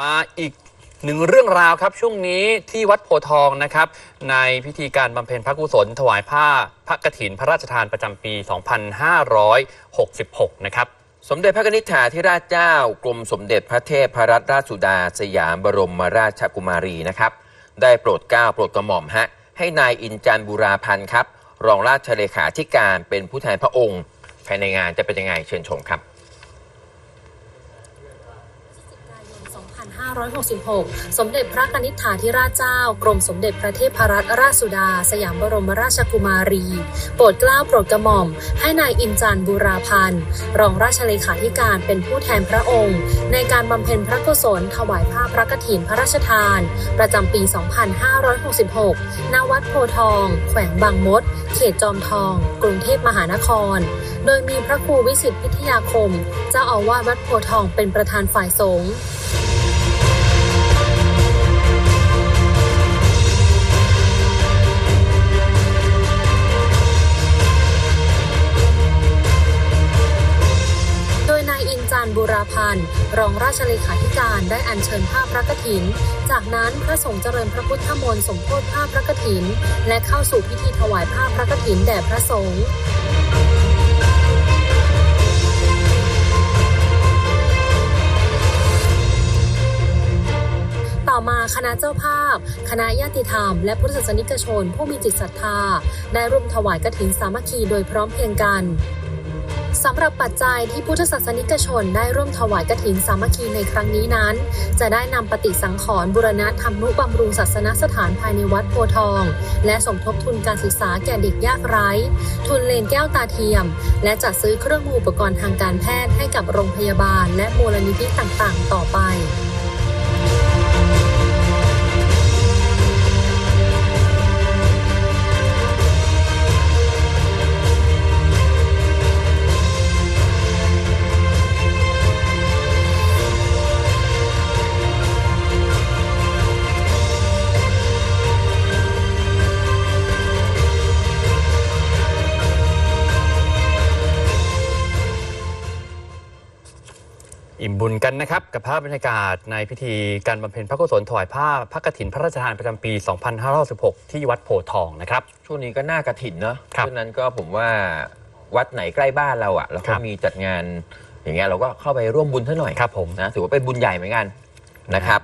มาอีกหนึ่งเรื่องราวครับช่วงนี้ที่วัดโพทองนะครับ ในพิธีการบำเพ็ญพระกุศล ถวายผ้าพระกฐินพระราชทานประจำปี 2566 นะครับ สมเด็จพระนิษฐาธิราชเจ้ากรมสมเด็จพระเทพรัตนราชสุดา สยามบรมราชกุมารีนะครับ ได้โปรดเกล้าโปรดกระหม่อมฮะให้นายอินจันบุราพันธ์ครับ รองราชเลขาธิการเป็นผู้แทนพระองค์ ภายในงานจะเป็นยังไงเชิญชมครับ 2566 สมเด็จพระกนิษฐาธิราชเจ้า กรมสมเด็จพระเทพรัตนราชสุดา สยามบรมราชกุมารี โปรดเกล้าโปรดกระหม่อม ให้นายอินจันบูราพันธ์ รองราชเลขาธิการเป็นผู้แทนพระองค์ ในการบำเพ็ญพระกุศลถวายผ้าพระกฐินพระราชทาน ประจำปี 2566 ณ วัดโพทอง แขวงบางมด เขตจอมทอง กรุงเทพมหานคร โดยมีพระครูวิสิตพิทยาคม เจ้าอาวาสวัดโพทองเป็นประธานฝ่ายสงฆ์ นจันทร์บุราพันธ์รองราชเลขาธิการได้อัญเชิญผ้าพระกฐิน จากนั้นพระสงฆ์เจริญพระพุทธมนต์สมโภชผ้าพระกฐิน และเข้าสู่พิธีถวายผ้าพระกฐินแด่พระสงฆ์ต่อมาคณะเจ้าภาพ คณะญาติธรรม และพุทธศาสนิกชนผู้มีจิตศรัทธา ได้ร่วมถวายกฐินสามัคคีโดยพร้อมเพรียงกัน สำหรับปัจจัยที่พุทธศาสนิกชนได้ร่วมถวายกฐินสามัคคีในครั้งนี้นั้น จะได้นำปฏิสังขรณ์บุรณะธรรมุบำรุงศาสนสถานภายในวัดโพทอง และสมทบทุนการศึกษาแก่เด็กยากไร้ ทุนเลนแก้วตาเทียม และจัดซื้อเครื่องมืออุปกรณ์ทางการแพทย์ให้กับโรงพยาบาล และมูลนิธิต่างๆ ต่อไป อิ่มบุญกันนะครับ กับภาพบรรยากาศในพิธีการบำเพ็ญพระกุศลถวายผ้าพระกฐินพระราชทานประจำปี 2516ที่วัดโพธิ์ทองนะครับ ช่วงนี้ก็น่ากระถินเนาะครับช่วงนั้นก็ผมว่าวัดไหนใกล้บ้านเราอะ่ะ แล้วครัก็บมีจัดงานอย่างเงี้ยเราก็เข้าไปร่วมบุญเท่าหน่อยครับผม นะถือว่าเป็นบุญใหญ่เหมือนกันนะครับ